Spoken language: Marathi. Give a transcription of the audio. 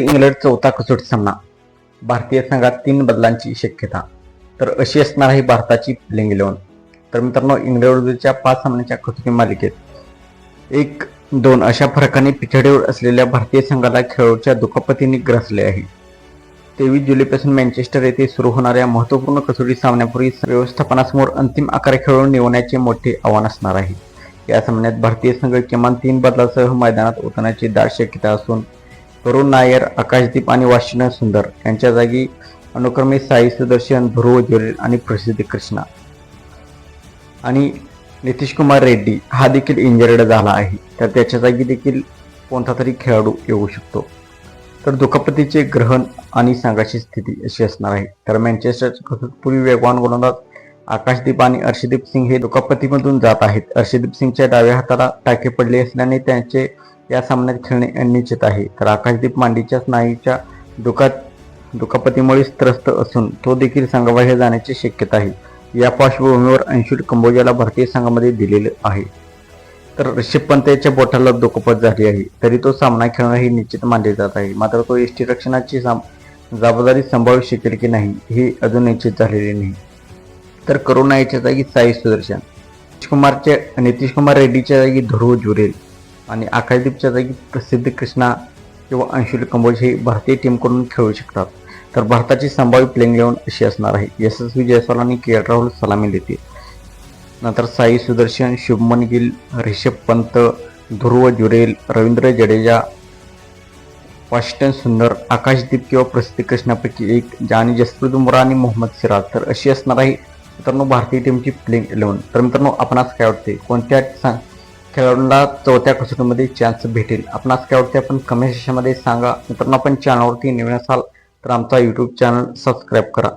इंग्लंड चौथा कसोटी सामना. भारतीय संघात तीन बदलांची शक्यता. तर अशी असणार आहे भारताची प्लेइंग इलेव्हन. तर मित्रांनो इंग्लंडच्या पाच सामन्याच्या कसोटी मालिकेत एक दोन अशा फरकाने पिछाडीवर असलेल्या भारतीय संघाला खेळाडूच्या दुखापतीने ग्रासले आहे. तेवीस जुलैपासून मँचेस्टर येथे सुरू होणाऱ्या महत्त्वपूर्ण कसोटी सामन्यापूर्वी व्यवस्थापनासमोर अंतिम आकार खेळून निवडण्याचे मोठे आव्हान असणार आहे. या सामन्यात भारतीय संघ किमान तीन बदलासह मैदानात उतरण्याची दाट शक्यता असून तरुण नायर आकाशदीप आणि वाशिंग्टन सुंदर यांच्या जागी अनुक्रमे साई सुदर्शन ध्रुव ज्वेल आणि प्रसिद्ध कृष्णा. आणि नितीश कुमार रेड्डी हा देखील इंजर्ड झाला आहे. तर त्याच्या जागी देखील कोणता तरी खेळाडू येऊ शकतो. तर दुखापतीचे ग्रहण आणि संघाची स्थिती अशी असणार आहे. तर मँचेस्टरचे पूर्वी वेगवान गोलंदाज आकाशदीप आणि अर्षदीप सिंग हे दुखापतीमधून जात आहेत. अर्षदीप सिंगच्या डाव्या हाताला टाके पडले असल्याने त्यांचे या सामन्यात खेळणे अनिश्चित आहे. तर आकाशदीप मांडीच्या स्नायूच्या दुखात दुखापतीमुळे त्रस्त असून तो देखील संघाबाहेर जाण्याची शक्यता आहे. या पार्श्वभूमीवर अंशुल कंबोजाला भारतीय संघामध्ये दिलेलं आहे. तर ऋषभ पंत याच्या बोटाला दुखापत झाली आहे. तरी तो सामना खेळणं हे निश्चित मानले जात आहे. मात्र तो एसटी रक्षणाची साम जबाबदारी सांभाळू शकेल की नाही हे अजून निश्चित झालेले नाही. तर करुणा याच्या जागी साई सुदर्शन नितीश कुमारच्या नितीश कुमार रेड्डीच्या जागी ध्रुव जुरेल. आणि आकाशदीपच्या जागी प्रसिद्ध कृष्णा किंवा अंशुल कंबोज हे भारतीय टीमकडून खेळू शकतात. तर भारताची संभाव्य प्लेइंग इलेव्हन अशी असणार आहे. यशस्वी जयस्वाल आणि के एल राहुल सलामी देतील. नंतर साई सुदर्शन शुभमन गिल रिषभ पंत ध्रुव जुरेल रवींद्र जडेजा वॉशिंग्टन सुंदर आकाशदीप किंवा प्रसिद्ध कृष्णापैकी एक आणि जसप्रीत बुमराह आणि मोहम्मद सिराज. तर अशी असणार आहे मित्रांनो भारतीय टीमची प्लेइंग इलेव्हन तर मित्रांनो आपणास काय वाटते? कोणत्या सा- खेळाडूंना चौथ्या कसोटीमध्ये चान्स भेटेल. आपणास काय वाटते आपण कमेंट सेक्शनमध्ये सांगा. मित्रांनो आपण चॅनलवरती नवीन असाल तर आमचा यूट्यूब चॅनल सबस्क्राईब करा.